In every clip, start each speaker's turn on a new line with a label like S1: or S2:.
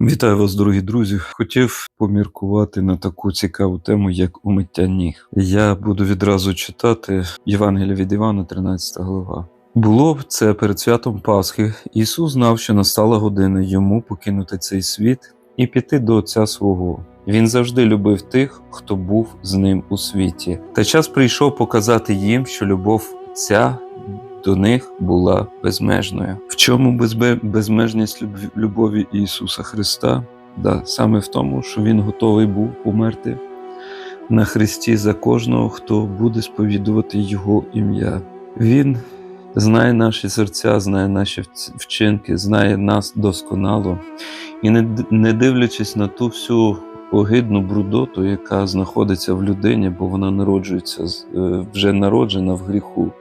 S1: Вітаю вас, дорогі друзі. Хотів поміркувати на таку цікаву тему, як умиття ніг. Я буду відразу читати Євангелія від Івана, 13 глава. Було б це перед святом Пасхи. Ісус знав, що настала година йому покинути цей світ і піти до Отця свого. Він завжди любив тих, хто був з ним у світі. Та час прийшов показати їм, що любов ця до них була безмежною. В чому безмежність любові Ісуса Христа? Да, саме в тому, що Він готовий був померти на Христі за кожного, хто буде сповідувати Його ім'я. Він знає наші серця, знає наші вчинки, знає нас досконало. І не, не дивлячись на ту всю огидну брудоту, яка знаходиться в людині, бо вона народжується е, вже народжена в гріху.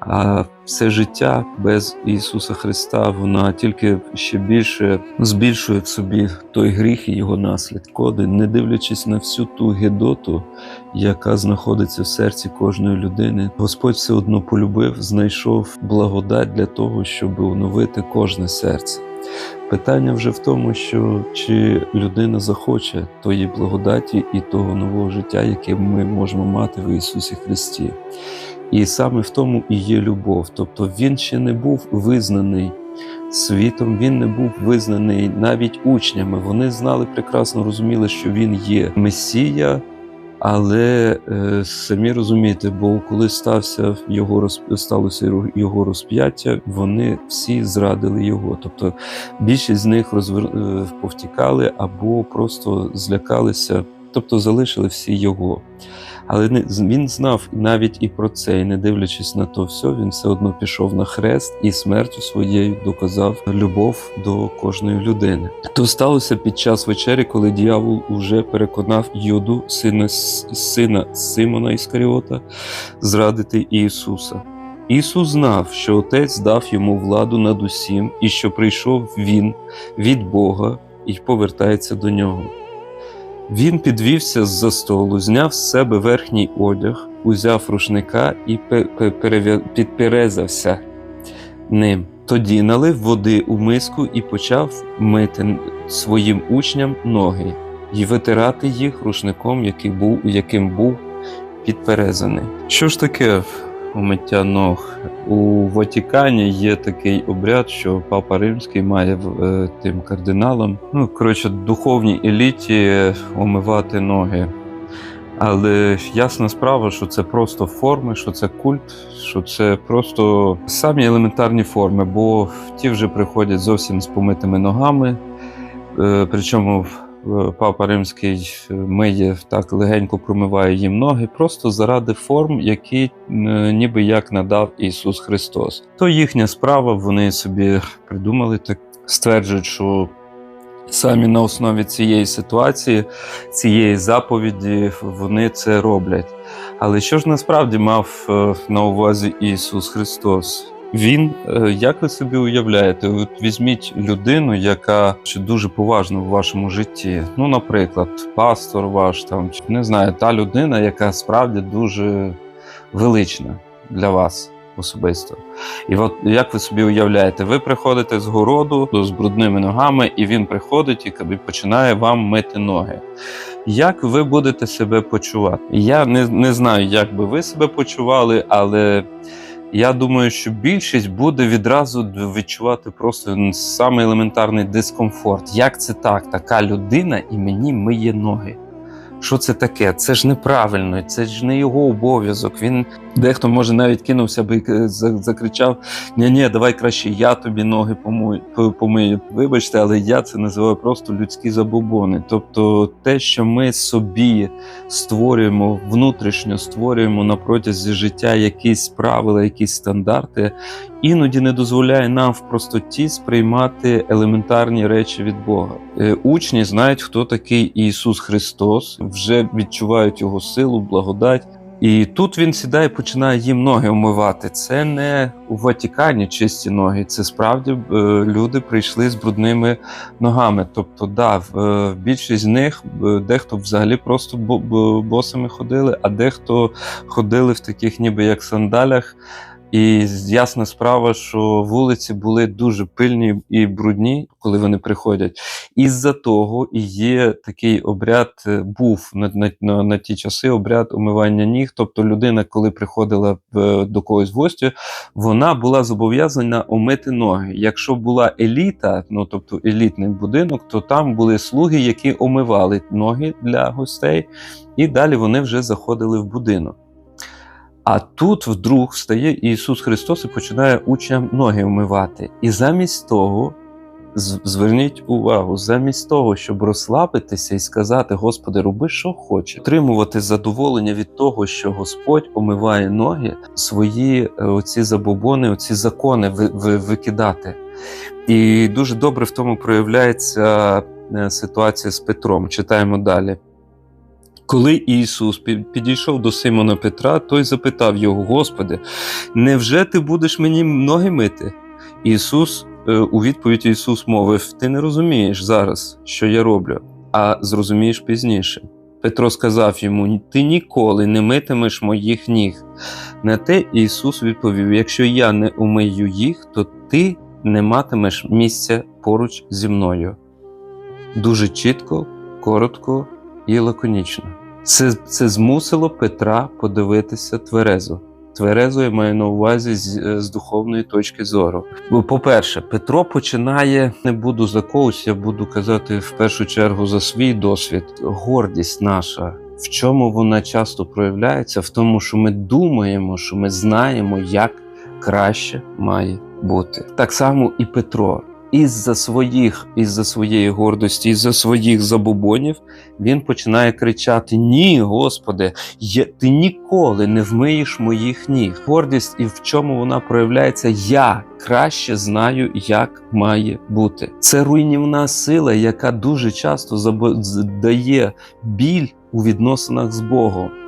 S1: А все життя без Ісуса Христа, вона тільки ще більше збільшує в собі той гріх і його наслідки, не дивлячись на всю ту гидоту, яка знаходиться в серці кожної людини. Господь все одно полюбив, знайшов благодать для того, щоб оновити кожне серце. Питання вже в тому, що чи людина захоче тої благодаті і того нового життя, яке ми можемо мати в Ісусі Христі. І саме в тому і є любов. Тобто він ще не був визнаний світом, він не був визнаний навіть учнями. Вони знали прекрасно, розуміли, що він є Месія. Але е, самі розумієте, бо коли стався його сталося його розп'яття, вони всі зрадили його. Тобто більшість з них розвер... е, повтікали або просто злякалися, тобто залишили всі його. Але він знав навіть і про це, і не дивлячись на то все, він все одно пішов на хрест і смертю своєю доказав любов до кожної людини. То сталося під час вечері, коли діявол уже переконав Юду, сина, сина Симона Іскаріота, зрадити Ісуса. Ісус знав, що Отець дав йому владу над усім, і що прийшов Він від Бога і повертається до нього. Він підвівся з-за столу, зняв з себе верхній одяг, узяв рушника і пе- пе- підперезався ним. Тоді налив води у миску і почав мити своїм учням ноги і витирати їх рушником, який був, яким був підперезаний. Що ж таке умиття ног? У Ватикані є такий обряд, що папа римський має е, тим кардиналам, ну коротше, духовній еліті омивати ноги. Але ясна справа, що це просто форми, що це культ, що це просто самі елементарні форми, бо ті вже приходять зовсім з помитими ногами. Е, Причому е, папа римський е, миє так легенько промиває їм ноги, просто заради форм, які е, ніби як надав Ісус Христос. То їхня справа, вони собі придумали так, стверджують, що самі на основі цієї ситуації, цієї заповіді, вони це роблять. Але що ж насправді мав е, на увазі Ісус Христос? Він, е, як ви собі уявляєте, от візьміть людину, яка чи дуже поважна в вашому житті. Ну, наприклад, пастор ваш там, не знаю, та людина, яка справді дуже велична для вас особисто. І от як ви собі уявляєте, ви приходите з городу з брудними ногами, і він приходить і починає вам мити ноги. Як ви будете себе почувати? Я не, не знаю, як би ви себе почували, але я думаю, що більшість буде відразу відчувати просто самий елементарний дискомфорт. Як це так? Така людина і мені миє ноги. Що це таке? Це ж неправильно, це ж не його обов'язок. Він дехто може навіть кинувся би і закричав: ні ні давай краще я тобі ноги помию. Вибачте, але я це називаю просто людські забобони. Тобто, те, що ми собі створюємо внутрішньо, створюємо на протязі життя якісь правила, якісь стандарти, іноді не дозволяє нам в простоті сприймати елементарні речі від Бога. Е, Учні знають, хто такий Ісус Христос, вже відчувають його силу, благодать. І тут він сідає і починає їм ноги умивати. Це не у Ватикані чисті ноги. Це справді е, люди прийшли з брудними ногами. Тобто, да, е, більшість з них е, дехто взагалі просто бо- бо- босими ходили, а дехто ходили в таких, ніби як сандалях. І ясна справа, що вулиці були дуже пильні і брудні, коли вони приходять. Із-за того і є такий обряд, е, був на, на, на, на ті часи обряд умивання ніг. Тобто людина, коли приходила в, до когось в гості, вона була зобов'язана омити ноги. Якщо була еліта, ну тобто елітний будинок, то там були слуги, які омивали ноги для гостей, і далі вони вже заходили в будинок. А тут вдруг встає Ісус Христос і починає учням ноги вмивати. І замість того, зверніть увагу, замість того, щоб розслабитися і сказати, Господи, роби, що хочеш, отримувати задоволення від того, що Господь омиває ноги, свої е, оці забобони, оці закони ви- ви- викидати. І дуже добре в тому проявляється е, ситуація з Петром. Читаємо далі. Коли Ісус підійшов до Симона Петра, той запитав його: Господи, невже ти будеш мені ноги мити? Ісус е, у відповідь Ісус мовив: Ти не розумієш зараз, що я роблю, а зрозумієш пізніше. Петро сказав йому: Ти ніколи не митимеш моїх ніг. На те Ісус відповів: Якщо я не умию їх, то ти не матимеш місця поруч зі мною. Дуже чітко, коротко і лаконічно. Це, це змусило Петра подивитися тверезо. Тверезо я маю на увазі з, е, з духовної точки зору. Бо, По-перше, Петро починає, не буду за когось, я буду казати в першу чергу за свій досвід. Гордість наша. В чому вона часто проявляється? В тому, що ми думаємо, що ми знаємо, як краще має бути. Так само і Петро. Із-за своїх, із-за своєї гордості, із-за своїх забобонів, він починає кричати: Ні, Господи, я, ти ніколи не вмиєш моїх ніг. Гордість і в чому вона проявляється? Я краще знаю, як має бути. Це руйнівна сила, яка дуже часто дає біль у відносинах з Богом.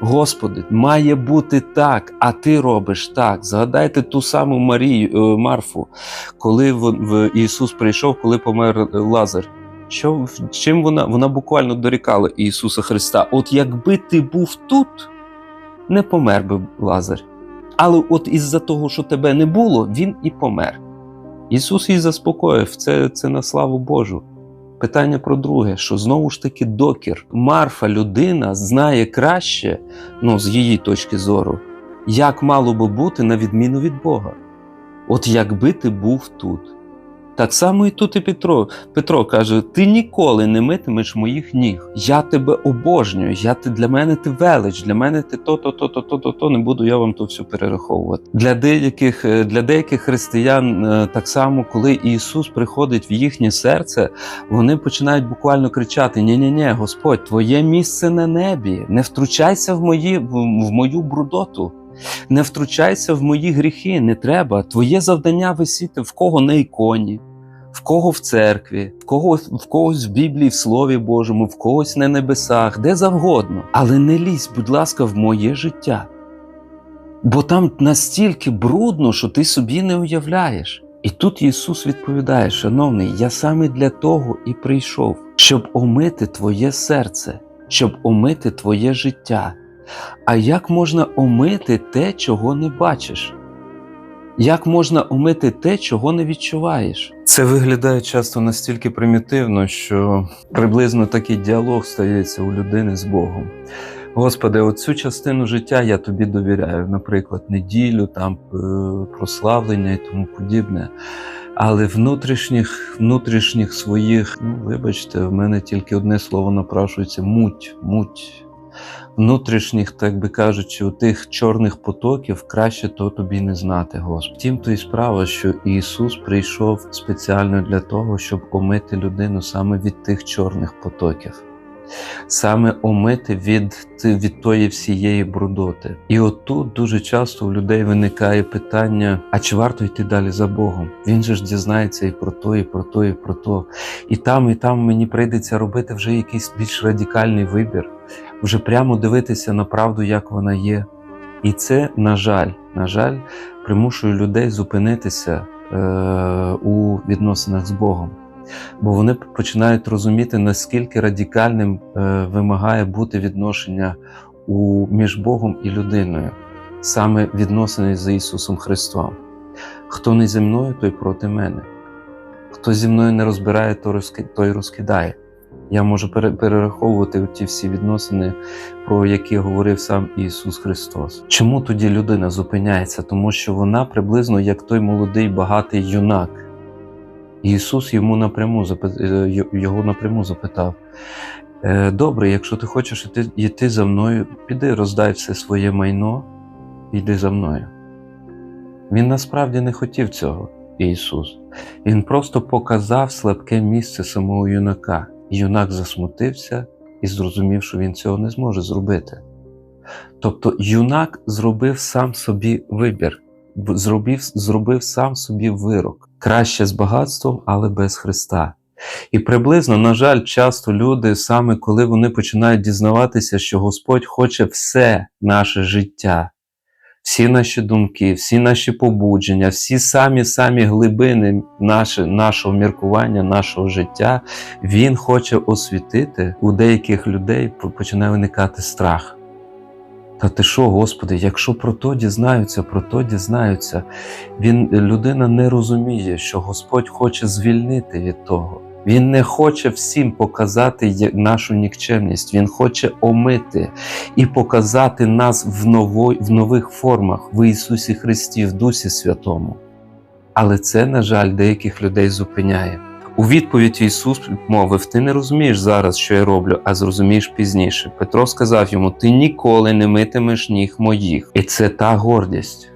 S1: Господи, має бути так, а ти робиш так. Згадайте ту саму Марію е, Марфу, коли Ісус прийшов, коли помер Лазар. Що чим вона? Вона буквально дорікала Ісуса Христа. От якби ти був тут, не помер би Лазар. Але от із-за того, що тебе не було, він і помер. Ісус її заспокоїв, це, це на славу Божу. Питання про друге, що знову ж таки докір. Марфа, людина, знає краще, ну, з її точки зору, як мало би бути на відміну від Бога. От якби ти був тут. Так само і тут і Петро. Петро каже: Ти ніколи не митимеш моїх ніг. Я тебе обожнюю. Я ти для мене ти велич, для мене ти то, то, то, то, то, то, то. Не буду я вам то все перераховувати. Для деяких, е, для деяких християн е, так само, коли Ісус приходить в їхнє серце, вони починають буквально кричати: ні ні ні Господь, твоє місце на небі. Не втручайся в мої в, в мою брудоту. Не втручайся в мої гріхи, не треба. Твоє завдання висіти в кого на іконі, в кого в церкві, в кого в когось в Біблії, в Слові Божому, в когось на небесах, де завгодно. Але не лізь, будь ласка, в моє життя. Бо там настільки брудно, що ти собі не уявляєш. І тут Ісус відповідає: Шановний, я саме для того і прийшов, щоб омити твоє серце, щоб омити твоє життя. А як можна омити те, чого не бачиш? Як можна омити те, чого не відчуваєш? Це виглядає часто настільки примітивно, що приблизно такий діалог стається у людини з Богом. Господи, оцю частину життя я тобі довіряю, наприклад, неділю, там е, прославлення і тому подібне. Але внутрішніх, внутрішніх своїх, ну вибачте, в мене тільки одне слово напрашується: муть, муть внутрішніх, так би кажучи, у тих чорних потоків краще то тобі не знати, Господь. Тім то і справа, що Ісус прийшов спеціально для того, щоб омити людину саме від тих чорних потоків. Саме омити від, від тої всієї брудоти. І отут дуже часто у людей виникає питання: а чи варто йти далі за Богом? Він же ж дізнається і про то, і про то, і про то. І там, і там мені прийдеться робити вже якийсь більш радикальний вибір вже прямо дивитися на правду, як вона є. І це, на жаль, на жаль, примушує людей зупинитися е, у відносинах з Богом. Бо вони починають розуміти, наскільки радикальним е, вимагає бути відношення у, між Богом і людиною. саме відносини з Ісусом Христом. Хто не зі мною, той проти мене. Хто зі мною не розбирає, той розкидає. Я можу перераховувати ті всі відносини, про які говорив сам Ісус Христос. Чому тоді людина зупиняється? Тому що вона приблизно як той молодий багатий юнак. Ісус йому напряму е, його напряму запитав: «Е, Добре, якщо ти хочеш йти за мною, піди роздай все своє майно, йди за мною. Він насправді не хотів цього, Ісус. Він просто показав слабке місце самого юнака. Юнак засмутився і зрозумів, що він цього не зможе зробити. Тобто юнак зробив сам собі вибір, зробив, зробив сам собі вирок. Краще з багатством, але без Христа. І приблизно, на жаль, часто люди, саме коли вони починають дізнаватися, що Господь хоче все наше життя, всі наші думки, всі наші побудження, всі самі самі глибини наше, нашого міркування, нашого життя, Він хоче освітити у деяких людей починає виникати страх. Та ти що, Господи, якщо про то дізнаються, про то дізнаються, він, людина не розуміє, що Господь хоче звільнити від того. Він не хоче всім показати нашу нікчемність, Він хоче омити і показати нас в, ново, в нових формах в Ісусі Христі, в Дусі Святому. Але це, на жаль, деяких людей зупиняє. У відповідь Ісус мовив: Ти не розумієш зараз, що я роблю, а зрозумієш пізніше. Петро сказав йому: Ти ніколи не митимеш ніг моїх. І це та гордість.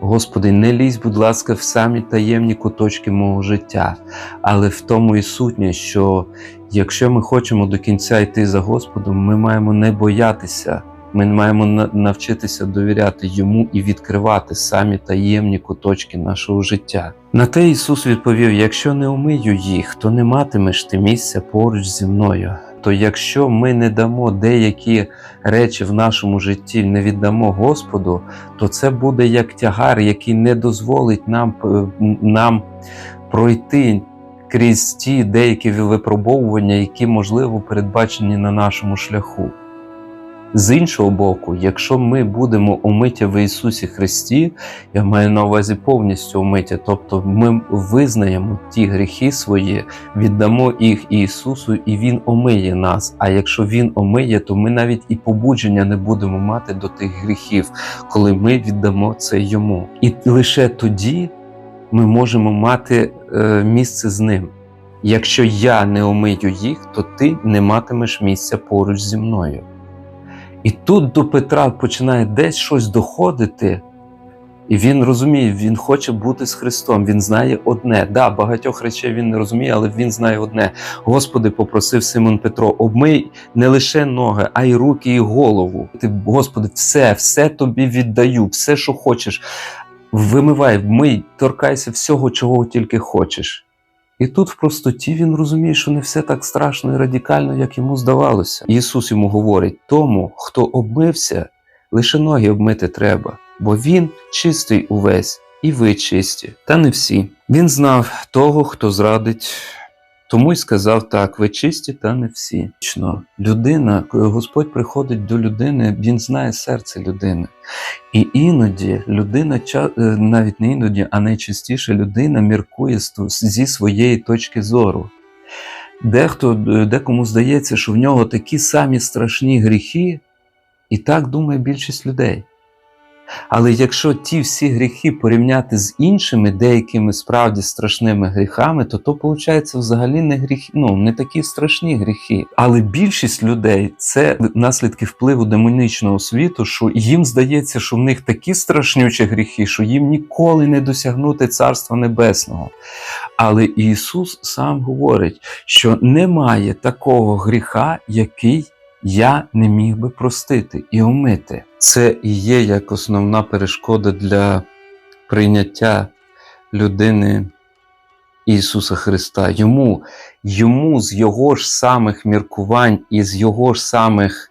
S1: Господи, не лізь, будь ласка, в самі таємні куточки мого життя, але в тому і сутнє, що якщо ми хочемо до кінця йти за Господом, ми маємо не боятися, ми маємо навчитися довіряти Йому і відкривати самі таємні куточки нашого життя. На те Ісус відповів: якщо не умию їх, то не матимеш ти місця поруч зі мною. То якщо ми не дамо деякі речі в нашому житті, не віддамо Господу, то це буде як тягар, який не дозволить нам, е, нам пройти крізь ті деякі випробовування, які можливо передбачені на нашому шляху. З іншого боку, якщо ми будемо омиті в Ісусі Христі, я маю на увазі повністю омиті, тобто ми визнаємо ті гріхи свої, віддамо їх Ісусу, і Він омиє нас. А якщо Він омиє, то ми навіть і побудження не будемо мати до тих гріхів, коли ми віддамо це йому. І лише тоді ми можемо мати е, місце з ним. Якщо я не омию їх, то ти не матимеш місця поруч зі мною. І тут до Петра починає десь щось доходити, і він розуміє, він хоче бути з Христом. Він знає одне. Да, багатьох речей він не розуміє, але він знає одне. Господи, попросив Симон Петро, обмий не лише ноги, а й руки, і голову. Ти, Господи, все, все тобі віддаю, все, що хочеш. Вимивай, вмий, торкайся всього, чого тільки хочеш. І тут в простоті він розуміє, що не все так страшно і радикально, як йому здавалося. Ісус йому говорить: тому, хто обмився, лише ноги обмити треба, бо він чистий увесь, і ви чисті, та не всі. Він знав того, хто зрадить. Тому й сказав так: ви чисті, та не всі. Людина, коли Господь приходить до людини, він знає серце людини. І іноді людина, е, навіть не іноді, а найчастіше людина міркує зі своєї точки зору. Дехто, е, декому здається, що в нього такі самі страшні гріхи, і так думає більшість людей. Але якщо ті всі гріхи порівняти з іншими деякими справді страшними гріхами, то то виходить взагалі не гріхи, ну не такі страшні гріхи. Але більшість людей це наслідки впливу демонічного світу, що їм здається, що в них такі страшнючі гріхи, що їм ніколи не досягнути Царства Небесного. Але Ісус сам говорить, що немає такого гріха, який я не міг би простити і омити. Це і є як основна перешкода для прийняття людини Ісуса Христа. Йому, йому з його ж самих міркувань і з його ж самих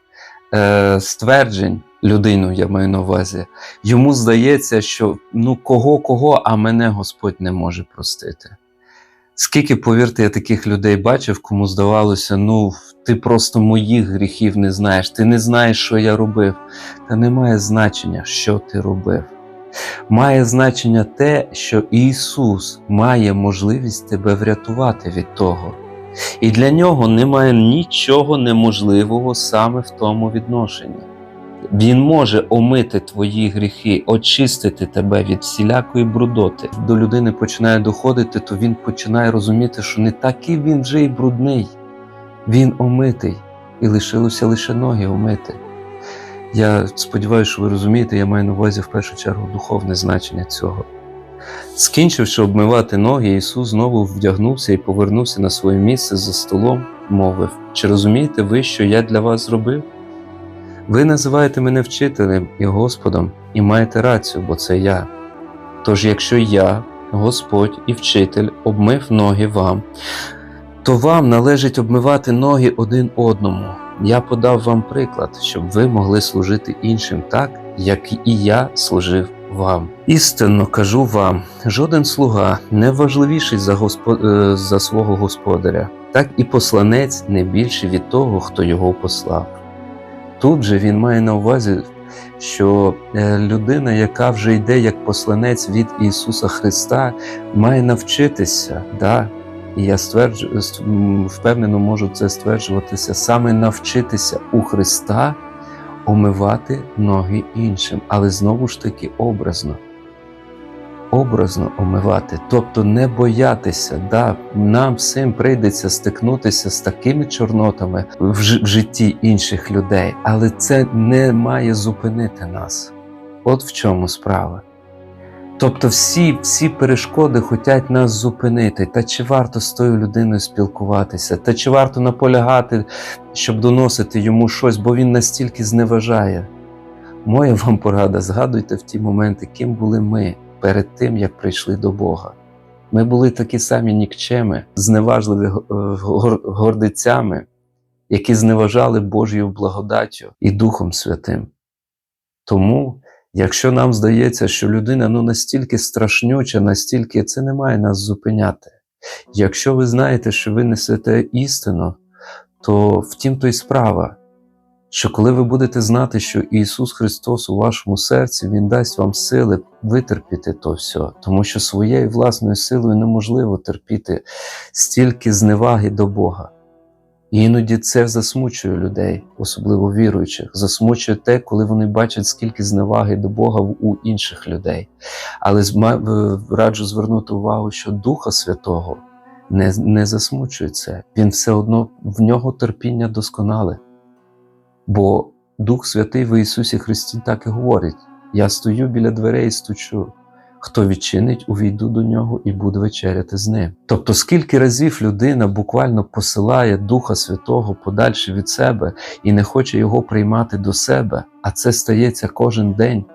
S1: е, стверджень, людину я маю на увазі, йому здається, що ну кого кого, а мене Господь не може простити. Скільки, повірте, я таких людей бачив, кому здавалося, ну ти просто моїх гріхів не знаєш, ти не знаєш, що я робив. Та не має значення, що ти робив. Має значення те, що Ісус має можливість тебе врятувати від того. І для нього немає нічого неможливого саме в тому відношенні. Він може омити твої гріхи, очистити тебе від всілякої брудоти. До людини починає доходити, то він починає розуміти, що не такий він вже й брудний, він омитий, і лишилося лише ноги омити. Я сподіваюся, що ви розумієте, я маю на увазі в першу чергу духовне значення цього. Скінчивши обмивати ноги, Ісус знову вдягнувся і повернувся на своє місце за столом, мовив: Чи розумієте ви, що я для вас зробив? Ви називаєте мене вчителем і Господом, і маєте рацію, бо це я. Тож, якщо я, Господь і вчитель, обмив ноги вам, то вам належить обмивати ноги один одному. Я подав вам приклад, щоб ви могли служити іншим так, як і я служив вам. Істинно кажу вам: жоден слуга не важливіший за, госпо... е, за свого господаря, так і посланець не більший від того, хто його послав. Тут же він має на увазі, що е, людина, яка вже йде як посланець від Ісуса Христа, має навчитися. Да? І я стверджу, впевнено можу це стверджуватися, саме навчитися у Христа омивати ноги іншим, але знову ж таки образно. Образно омивати, тобто не боятися, да, нам всім прийдеться стикнутися з такими чорнотами в, житті інших людей, але це не має зупинити нас. От в чому справа. Тобто всі, всі перешкоди хочуть нас зупинити. Та чи варто з тою людиною спілкуватися, та чи варто наполягати, щоб доносити йому щось, бо він настільки зневажає. Моя вам порада, згадуйте в ті моменти, ким були ми перед тим, як прийшли до Бога. Ми були такі самі нікчеми, зневажливі е, гордицями, які зневажали Божою благодаттю і Духом Святим. Тому, якщо нам здається, що людина ну, настільки страшнюча, настільки це не має нас зупиняти. Якщо ви знаєте, що ви несете істину, то втім то й справа, що коли ви будете знати, що Ісус Христос у вашому серці, Він дасть вам сили витерпіти то все, тому що своєю власною силою неможливо терпіти стільки зневаги до Бога. І іноді це засмучує людей, особливо віруючих. Засмучує те, коли вони бачать, скільки зневаги до Бога у інших людей. Але раджу звернути увагу, що Духа Святого не, не засмучує це. Він все одно в нього терпіння досконале. Бо Дух Святий в Ісусі Христі так і говорить: Я стою біля дверей і стучу. Хто відчинить, увійду до нього і буду вечеряти з ним. Тобто, скільки разів людина буквально посилає Духа Святого подальше від себе і не хоче його приймати до себе, а це стається кожен день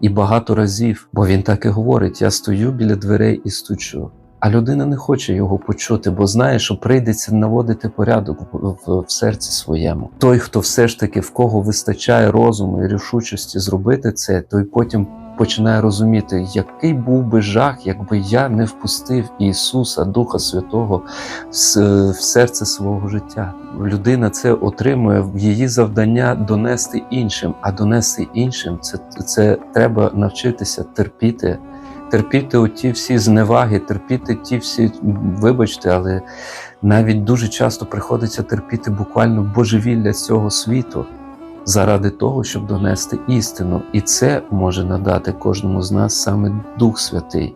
S1: і багато разів, бо він так і говорить: я стою біля дверей і стучу. А людина не хоче його почути, бо знає, що прийдеться наводити порядок в, в, серці своєму. Той, хто все ж таки в кого вистачає розуму і рішучості зробити це, той потім починає розуміти, який був би жах, якби я не впустив Ісуса, Духа Святого, в серце свого життя. Людина це отримує її завдання донести іншим, а донести іншим це, це треба навчитися терпіти. Терпіти оті всі зневаги, терпіти ті всі, вибачте, але навіть дуже часто приходиться терпіти буквально божевілля цього світу заради того, щоб донести істину. І це може надати кожному з нас саме Дух Святий.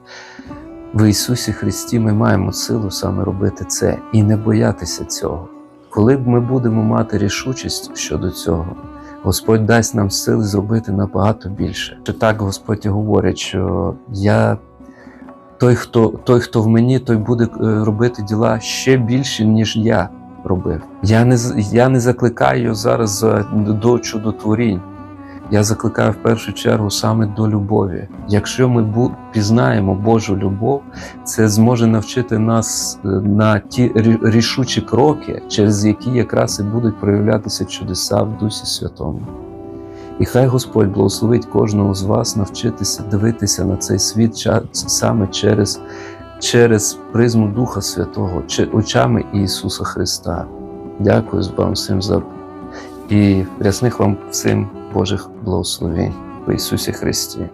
S1: В Ісусі Христі ми маємо силу саме робити це і не боятися цього. Коли б ми будемо мати рішучість щодо цього, Господь дасть нам сили зробити набагато більше. Чи так Господь говорить, що я той, хто, той, хто в мені, той буде е, робити діла ще більше, ніж я робив. Я не, я не закликаю зараз до чудотворінь. Я закликаю в першу чергу саме до любові. Якщо ми пізнаємо Божу любов, це зможе навчити нас е, на ті рішучі кроки, через які якраз і будуть проявлятися чудеса в Дусі Святому. І хай Господь благословить кожного з вас навчитися дивитися на цей світ саме через через призму Духа Святого, очами Ісуса Христа. Дякую вам всім за і рясних вам всім Божих благословень в Ісусі Христі.